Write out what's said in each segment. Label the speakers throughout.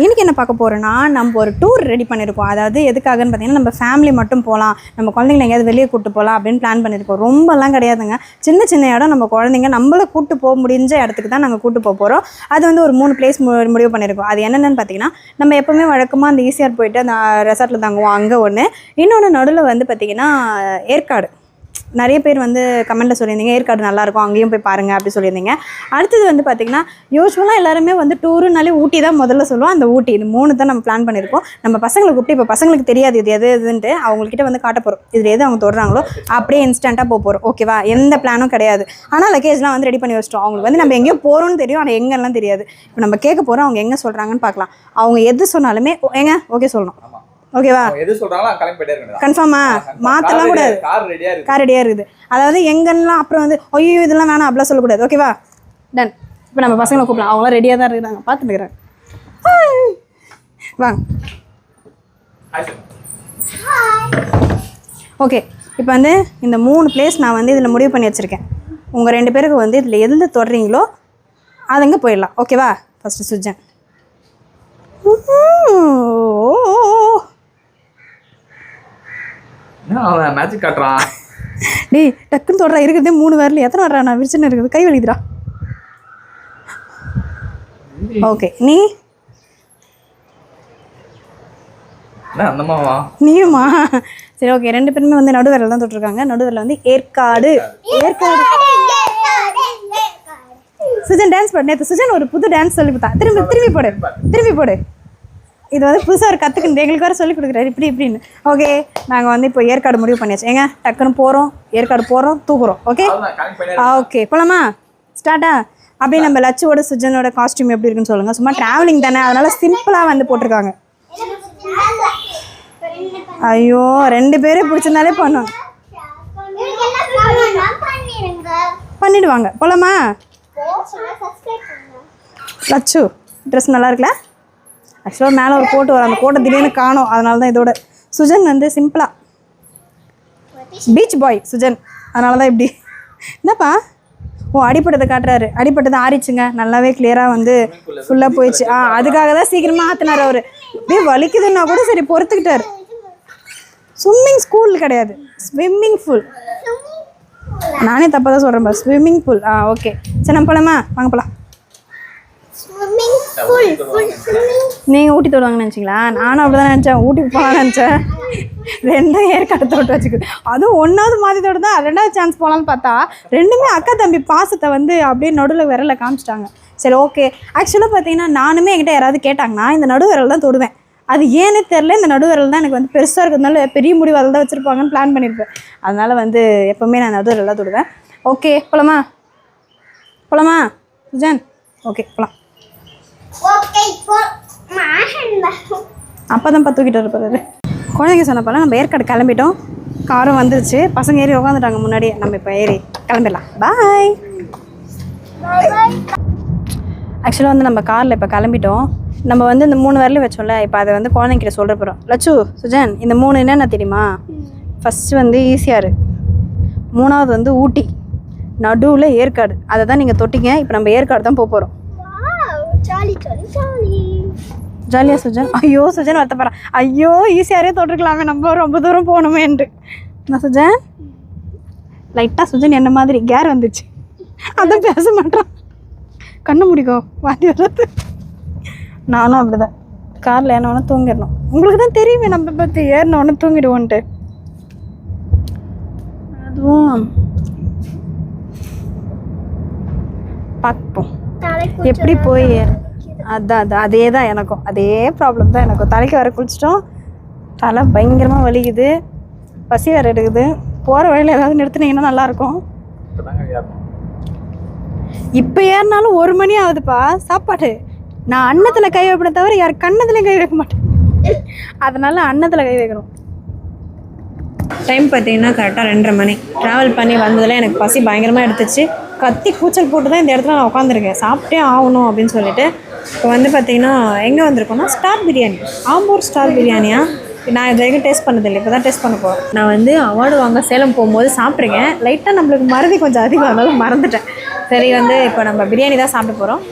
Speaker 1: இன்றைக்கி என்ன பார்க்க போகிறோன்னா நம்ம ஒரு டூர் ரெடி பண்ணியிருக்கோம் அதாவது எதுக்காகன்னு பார்த்தீங்கன்னா நம்ம ஃபேமிலி மட்டும் போகலாம் நம்ம குழந்தைங்களை எங்கேயாவது வெளியே கூட்டு போகலாம் அப்படின்னு பிளான் பண்ணியிருக்கோம் ரொம்பலாம் கிடையாதுங்க. சின்ன சின்ன இடம் நம்ம குழந்தைங்க நம்மள கூட்டு போக முடிஞ்ச இடத்துக்கு தான் நாங்கள் கூட்டு போக போகிறோம் அது வந்து ஒரு மூணு பிளேஸ் முடிவு பண்ணியிருக்கோம் அது என்னென்னு பார்த்தீங்கன்னா நம்ம எப்போவுமே வழக்கமாக அந்த ஈஸியார் போயிட்டு அந்த ரெசார்ட்டில் தங்குவோம். அங்கே ஒன்று இன்னொன்று நடுவில் வந்து பார்த்திங்கன்னா ஏற்காடு. நிறைய பேர் வந்து கமெண்ட்டில் சொல்லியிருந்தீங்க ஏற்காடு நல்லாயிருக்கும் அங்கேயும் போய் பாருங்கள் அப்படி சொல்லியிருந்தீங்க. அடுத்தது வந்து பார்த்திங்கன்னா யூஸ்வலாக எல்லாருமே வந்து டூருனாலே ஊட்டி தான் முதல்ல சொல்லுவோம். அந்த ஊட்டி இது மூணு தான் நம்ம பிளான் பண்ணியிருக்கோம். நம்ம பசங்களை கூப்பிட்டு இப்போ பசங்களுக்கு தெரியாது இது எது எதுன்ட்டு அவங்கக்கிட்ட வந்து காட்ட போகிறோம் இதில் எது அவங்க தொடுறாங்களோ அப்படியே இன்ஸ்டண்ட்டாக போக போகிறோம் ஓகேவா எந்த பிளானும் கிடையாது. ஆனால் லக்கேஜ்லாம் வந்து ரெடி பண்ணி வச்சிட்டோம். அவங்களுக்கு வந்து நம்ம எங்கேயோ போகிறோம்னு தெரியும் ஆனால் எங்கெல்லாம் தெரியாது. இப்போ நம்ம கேட்க போகிறோம் அவங்க எங்கே சொல்கிறாங்கன்னு பார்க்கலாம். அவங்க எது சொன்னாலுமே எங்க ஏங்க ஓகே சொல்லணும். ஓகேவா?
Speaker 2: எது சொல்றாங்களோ அங்க கிளம்பி போயிட்டே இருக்கணும்
Speaker 1: கன்ஃபார்மா மாற்றலாம் கூடாது.
Speaker 2: கார் ரெடியா இருக்கு
Speaker 1: கார் ரெடியாக இருக்குது அதாவது எங்கெல்லாம் அப்புறம் வந்து ஐயோ இதெல்லாம் வேணாம் அப்படிலாம் சொல்லக்கூடாது. ஓகேவா? டன் இப்போ நம்ம பசங்களை கூப்பிடலாம். அவங்களாம் ரெடியாக தான் இருக்கிறாங்க பார்த்துட்டு இருக்கிறாங்க வாங்க. ஓகே இப்போ வந்து இந்த மூணு பிளேஸ் நான் வந்து இதில் முடிவு பண்ணி வச்சுருக்கேன். உங்கள் ரெண்டு பேருக்கு வந்து இதில் எதில் தொடுறீங்களோ அதுங்க போயிடலாம். ஓகேவா ஃபஸ்ட்டு சுஜன்
Speaker 2: என்ன அவன் மேஜிக் காட்டுறான்?
Speaker 1: டேய் டக்குன்னு தொடுறா இருக்கிறதே மூணு வரல எத்தனை வரா நான் விரிச்சுன்னு இருக்குது. கை வலிக்குதுடா. ஓகே நீ? நீயுமா? சரி ஓகே. ரெண்டு பேருமே வந்து நடுவரில் தான் தொட்டிருக்காங்க. நடுவரில் வந்து ஏற்காடு. ஏற்காடு. சுஜன் டான்ஸ் பாடு. நேற்று சுஜன் ஒரு புது டான்ஸ் சொல்லி கொடுத்தா. திரும்பி திரும்பி போடு. திரும்பி போடு. இது வந்து புதுசாக ஒரு கற்றுக்குன்னு எங்களுக்கு வேறு சொல்லி கொடுக்குறாரு. இப்படி இப்படின்னு. ஓகே நாங்கள் வந்து இப்போ ஏற்காடு முடிவு பண்ணியாச்சு. ஏங்க டக்குன்னு போகிறோம் ஏற்காடு போகிறோம் தூக்குறோம் ஓகே ஓகே போலாமா? ஸ்டார்ட்டா அப்படியே நம்ம லட்சுவோட சுஜனோட காஸ்டியூம் எப்படி இருக்குன்னு சொல்லுங்கள் சும்மா ட்ராவலிங் தானே. அதனால சிம்பிளாக வந்து போட்டிருக்காங்க. ஐயோ ரெண்டு பேரும் பிடிச்சிருந்தாலே பண்ணும் பண்ணிடுவாங்க. போலாமா? லட்சு ட்ரெஸ் நல்லா இருக்குல்ல? ஆக்சுவலாக மேலே ஒரு கோட்டு வரும். அந்த கோட்டை திடீர்னு காணும். அதனால தான் இதோட சுஜன் வந்து சிம்பிளாக பீச் பாய் சுஜன். அதனால தான் இப்படி. என்னப்பா? ஓ அடிப்பட்டதை காட்டுறாரு. அடிப்பட்டது ஆறிச்சுங்க. நல்லாவே கிளியராக வந்து ஃபுல்லாக போயிடுச்சு. ஆ அதுக்காக தான் சீக்கிரமாக ஆற்றினார் அவர். அப்படியே வலிக்குதுன்னா கூட சரி பொறுத்துக்கிட்டார். ஸ்விம்மிங் ஸ்கூல் கிடையாது. ஸ்விம்மிங் ஃபுல் நானே தப்பாக தான் சொல்கிறேன் ஸ்விம்மிங் பூல் ஆ ஓகே சரி நம்ம போலாமா? வாங்க போகலாம் நீங்கள் ஊட்டி தொடுவாங்கன்னு நினச்சிங்களா? நானும் அப்படி தான் நினச்சேன். ஊட்டிக்கு போகலான்னு நினச்சேன். ரெண்டும் ஏற்காடு தொட்டு வச்சுக்கு அதுவும் ஒன்றாவது மாதிரி தொட்டு தான். ரெண்டாவது சான்ஸ் போகலான்னு பார்த்தா ரெண்டுமே அக்கா தம்பி பாசத்தை வந்து அப்படியே நடுவில் விரல காமிச்சிட்டாங்க. சரி ஓகே ஆக்சுவலாக பார்த்தீங்கன்னா நானுமே என்கிட்ட யாராவது கேட்டாங்கன்னா இந்த நடுவிரல் தான் தொடுவேன். அது ஏன்னு தெரில இந்த நடு விரல் தான் எனக்கு வந்து பெருசாக இருக்கிறதுனால பெரிய முடிவு அதில் தான் வச்சுருப்பாங்கன்னு பிளான் பண்ணியிருப்பேன். அதனால் வந்து எப்போவுமே நான் நடு தான் தொடுவேன். ஓகே போலாமா? போலாமா? சுஜன்? ஓகே போகலாம் அப்போ தான் தூக்கிட்டு இருப்பாரு குழந்தைங்க சொன்னப்போல நம்ம ஏற்காடு கிளம்பிட்டோம். காரும் வந்துருச்சு. பசங்க ஏறி உட்காந்துட்டாங்க முன்னாடியே. நம்ம இப்போ ஏறி கிளம்பிடலாம். பாய் ஆக்சுவலாக வந்து நம்ம காரில் இப்போ கிளம்பிட்டோம். நம்ம வந்து இந்த மூணு வரலையும் வச்சோம்ல இப்போ அதை வந்து குழந்தைங்கிட்ட சொல்கிற போகிறோம் லட்சு சுஜன் இந்த மூணு என்னென்ன தெரியுமா? ஃபஸ்ட்டு வந்து ஈசிஆர் மூணாவது வந்து ஊட்டி. நடுவில் ஏற்காடு. அதை தான் நீங்கள் தொட்டிங்க. இப்போ நம்ம ஏற்காடு தான் போக போகிறோம் ஜாலியா சுஜன். ஐயோ சுஜன் வருத்தப்படுறேன் ஐயோ ஈஸியாரே தொட்டிருக்கலாமே. நம்ம ரொம்ப தூரம் போகணுமேன்ட்டு. நான் சுஜன்? லைட்டாக சுஜன் என்ன மாதிரி கேர் வந்துச்சு. அதான் பேச மாட்டான் கண்ணு முடிக்கோ. வாந்தி வர்றது நானும் அப்படிதான். காரில் ஏறினவொன்னே தூங்கிடணும். உங்களுக்கு தான் தெரியுமே நம்ம பற்றி ஏறினவொன்னே தூங்கிடுவோன்ட்டு. அதுவும் பார்ப்போம். எப்படி போய் அதான் அதான் அதே தான் எனக்கும். அதே ப்ராப்ளம் தான் எனக்கும். தலைக்கு வர குளிச்சிட்டோம். தலை பயங்கரமாக வலிக்குது. பசி வேறு எடுக்குது. போகிற வழியில் ஏதாவது நிறுத்துனீங்கன்னா நல்லாயிருக்கும். இப்போ ஏறினாலும் ஒரு மணி ஆகுதுப்பா. சாப்பாடு. நான் அன்னத்தில் கை வைப்பேனே தவிர யார் கண்ணத்துலையும் கை வைக்க மாட்டேன். அதனால அன்னத்தில் கை வைக்கணும். டைம் பார்த்தீங்கன்னா கரெக்டாக ரெண்டரை மணி. ட்ராவல் பண்ணி வந்ததில் எனக்கு பசி பயங்கரமாக எடுத்துச்சு. கத்தி கூச்சல் போட்டு தான் இந்த இடத்துல நான் உட்காந்துருக்கேன் சாப்பிட்டே ஆகணும் அப்படின்னு சொல்லிட்டு இப்போ வந்து பார்த்தீங்கன்னா எங்கே வந்திருக்கோம்னா ஸ்டார் பிரியாணி ஆம்பூர் ஸ்டார் பிரியாணியா நான் இது வரைக்கும் டேஸ்ட் பண்ணதில்லை. இப்போ தான் டேஸ்ட் பண்ண போகிறேன் நான் வந்து அவார்டு வாங்க சேலம் போகும்போது சாப்பிட்ருக்கேன் லைட்டாக நம்மளுக்கு மறதி கொஞ்சம் அதிகம் அதனால மறந்துட்டேன். சரி வந்து இப்போ நம்ம பிரியாணி தான் சாப்பிட போகிறோம்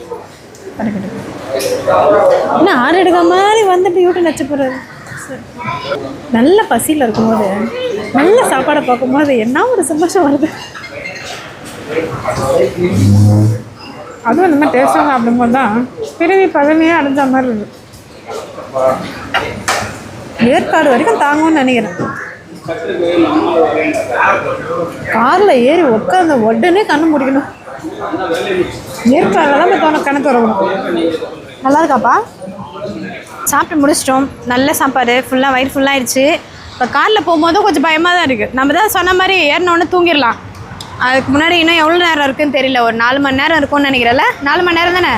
Speaker 1: என்ன ஆறு எடுக்க மாதிரி வந்துட்டு யூடியூப் நச்சு போகிறது நல்ல பசியில் இருக்கும்போது நல்ல சாப்பாடை பார்க்கும்போது என்ன ஒரு சந்தோஷம் வருது? அதுவும் இந்த மாதிரி டேஸ்ட்டாக சாப்பிடும்போது தான் பிறவி பழமையாக அடைஞ்ச மாதிரி இருக்கு. ஏற்காடு வரைக்கும் தாங்கும்னு நினைக்கிறேன். காரில் ஏறி உட்காந்த உடனே கண்ணு முடிக்கணும். ஏற்காடில் தான் போய் தோண கணக்கு வரணும். நல்லா இருக்காப்பா? சாப்பிட்டு முடிச்சிட்டோம். நல்ல சாப்பாடு. ஃபுல்லாக வயிறு ஃபுல்லாகிடுச்சு இப்போ காரில் போகும்போதும் கொஞ்சம் பயமாக தான் இருக்குது நம்ம தான் சொன்ன மாதிரி ஏறினோன்னு தூங்கிடலாம். அதுக்கு முன்னாடி இன்னும் எவ்வளோ நேரம் இருக்குன்னு தெரியல. ஒரு நாலு மணி நேரம் இருக்கும்னு நினைக்கிறேன்ல நாலு மணி நேரம் தானே?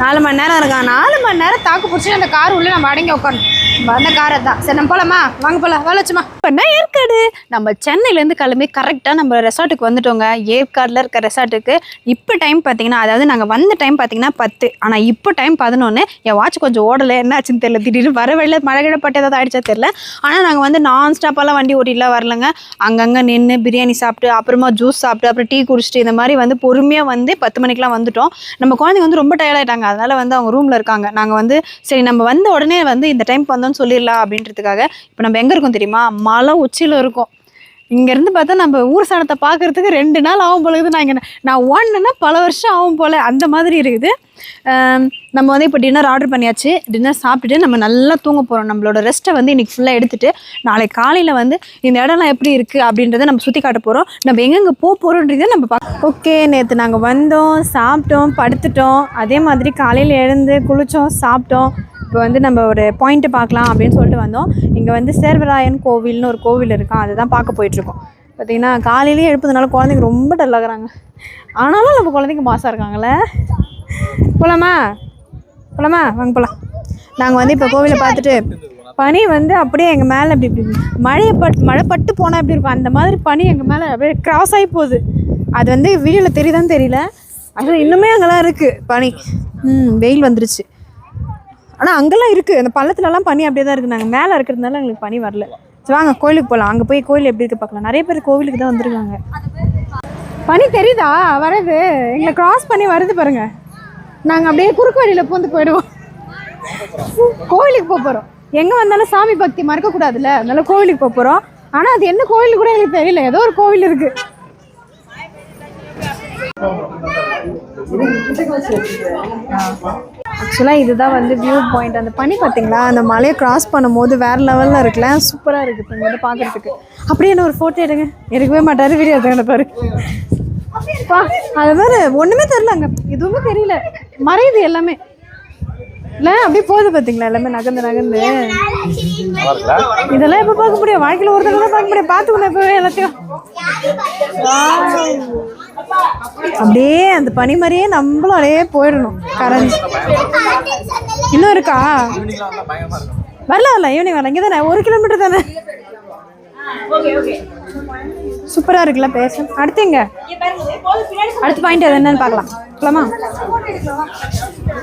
Speaker 1: நாலு மணி நேரம் இருக்கான். நாலு மணி நேரம் தாக்கு பிடிச்சி அந்த கார் உள்ளே நம்ம அடங்கி உட்காந்து வந்த காரை தான் சரி நம்ம போலாமா? வாங்க போகலாம் வளச்சுமா இப்போ என்ன ஏற்காடு? நம்ம சென்னையிலேருந்து கிளம்பி கரெக்டாக நம்ம ரெசார்ட்டுக்கு வந்துட்டோங்க. ஏற்காடில் இருக்க ரெசார்ட்டுக்கு இப்போ டைம் பார்த்தீங்கன்னா அதாவது நாங்கள் வந்த டைம் பார்த்தீங்கன்னா பத்து. ஆனால் இப்போ டைம் பதினொன்று என் வாட்ச் கொஞ்சம் ஓடலை. என்ன ஆச்சுன்னு தெரியல. திடீர்னு வர வழியில் மழை கிழப்பட்டு ஏதாவது ஆயிடுச்சா தெரியல. ஆனால் நாங்கள் வந்து நான் ஸ்டாப்பெல்லாம் வண்டி ஓட்டிலாம் வரலங்க. அங்கங்கே நின்று பிரியாணி சாப்பிட்டு அப்புறமா ஜூஸ் சாப்பிட்டு அப்புறம் டீ குடிச்சிட்டு இந்த மாதிரி வந்து பொறுமையாக வந்து பத்து மணிக்கெலாம் வந்துட்டோம். நம்ம குழந்தைங்க வந்து ரொம்ப tired அதனால் வந்து அவங்க ரூமில் இருக்காங்க. நாங்கள் வந்து சரி நம்ம வந்த உடனே வந்து இந்த டைம் வந்தோம்னு சொல்லிடலாம் அப்படின்றதுக்காக இப்போ நம்ம எங்கே இருக்கோம் தெரியுமா? மலை உச்சியில் இருக்கும். இங்கேருந்து பார்த்தா நம்ம ஊர் சனத்தை பார்க்கறதுக்கு ரெண்டு நாள் ஆகும் போல இருக்குது. நான் இங்கே நான் ஓடணுன்னா பல வருஷம் ஆகும் போல் அந்த மாதிரி இருக்குது. நம்ம வந்து இப்போ டின்னர் ஆர்டர் பண்ணியாச்சு. டின்னர் சாப்பிட்டுட்டு நம்ம நல்லா தூங்க போகிறோம் நம்மளோட ரெஸ்ட்டை வந்து இன்றைக்கி ஃபுல்லாக எடுத்துகிட்டு நாளைக்கு காலையில் வந்து இந்த இடம்லாம் எப்படி இருக்குது அப்படின்றத நம்ம சுற்றி காட்ட போகிறோம் நம்ம எங்கெங்கே போக போகிறோன்றதை நம்ம பார்க்க ஓகே நேற்று நாங்கள் வந்தோம் சாப்பிட்டோம் படுத்துட்டோம். அதே மாதிரி காலையில் எழுந்து குளித்தோம் சாப்பிட்டோம். இப்போ வந்து நம்ம ஒரு பாயிண்ட்டு பார்க்கலாம் அப்படின்னு சொல்லிட்டு வந்தோம். இங்கே வந்து சேர்வராயன் கோவில்னு ஒரு கோவில் இருக்கான் அதை தான் பார்க்க போயிட்டுருக்கோம். பார்த்திங்கன்னா காலையிலேயே எழுப்பதுனால குழந்தைங்க ரொம்ப டல்லாகிறாங்க ஆனாலும் நம்ம குழந்தைங்க மாசாக இருக்காங்களே போகலாமா போகலாமா வாங்க போகலாம் நாங்கள் வந்து இப்போ கோவிலை பார்த்துட்டு பனி வந்து அப்படியே எங்கள் மேலே இப்படி இப்படி மழையை பட் மழை பட்டு போனால் எப்படி இருக்கும்? அந்த மாதிரி பனி எங்கள் மேலே அப்படியே கிராஸ் ஆகி போகுது. அது வந்து வீடியோவில் தெரியுதான்னு தெரியல. அது இன்னுமே அங்கெல்லாம் இருக்குது பனி. ம் வெயில் வந்துருச்சு. ஆனால் அங்கெல்லாம் இருக்குது அந்த பள்ளத்துலலாம் பனி அப்படியே தான் இருக்குது நாங்கள் மேலே இருக்கிறதுனால எங்களுக்கு பனி வரல. சரி வாங்க கோயிலுக்கு போகலாம் அங்கே போய் கோயில் எப்படி இருக்குது பார்க்கலாம். நிறைய பேர் கோவிலுக்கு தான் வந்திருக்காங்க. பனி தெரியுதா? வரது. எங்களை கிராஸ் பண்ணி வருது பாருங்க. நாங்கள் அப்படியே குறுக்கு வழியில் பூந்து போயிடுவோம். கோவிலுக்கு போக போகிறோம் எங்கே வந்தாலும் சாமி பக்தி மறக்கக்கூடாதுல்ல அதனால கோவிலுக்கு போக போகிறோம் ஆனால் அது என்ன கோவில் கூட எங்களுக்கு தெரியல. ஏதோ ஒரு கோவில் இருக்குது ஆக்சுவலாக இதுதான் வந்து வியூ பாயிண்ட் அந்த பனி பார்த்தீங்களா அந்த மலையை கிராஸ் பண்ணும்போது வேறு லெவலில் இருக்குல்ல? சூப்பராக இருக்குது இப்போ வந்து பார்க்குறதுக்கு அப்படியே என்ன ஒரு ஃபோட்டோ எடுங்க. எடுக்கவே மாட்டாரு வீடியோ எடுத்துக்கிற பாரு பா அது மாதிரி ஒன்றுமே தெரில அங்கே. எதுவுமே தெரியல. மறையுது எல்லாமே. இல்லை அப்படியே போகுது பார்த்தீங்களா எல்லாமே நகர்ந்து நகர்ந்து. இதெல்லாம் எப்போ பார்க்க முடியும்? வாழ்க்கையில் ஒரு தடவை பார்க்க முடியும். பார்த்துக்கணும் எப்போவே எல்லாத்தையும். அப்படியே அந்த பனி மாதிரியே நம்மளும் அப்படியே போயிடணும். கரைஞ்சி. இன்னும் இருக்கா? வரல வரல ஈவினிங் வரல இங்கே தானே ஒரு கிலோமீட்டர் தானே? சூப்பராக இருக்குல்ல பேச. அடுத்து எங்க? அடுத்த பாயிண்ட் அது என்னன்னு பார்க்கலாம். போலாமா?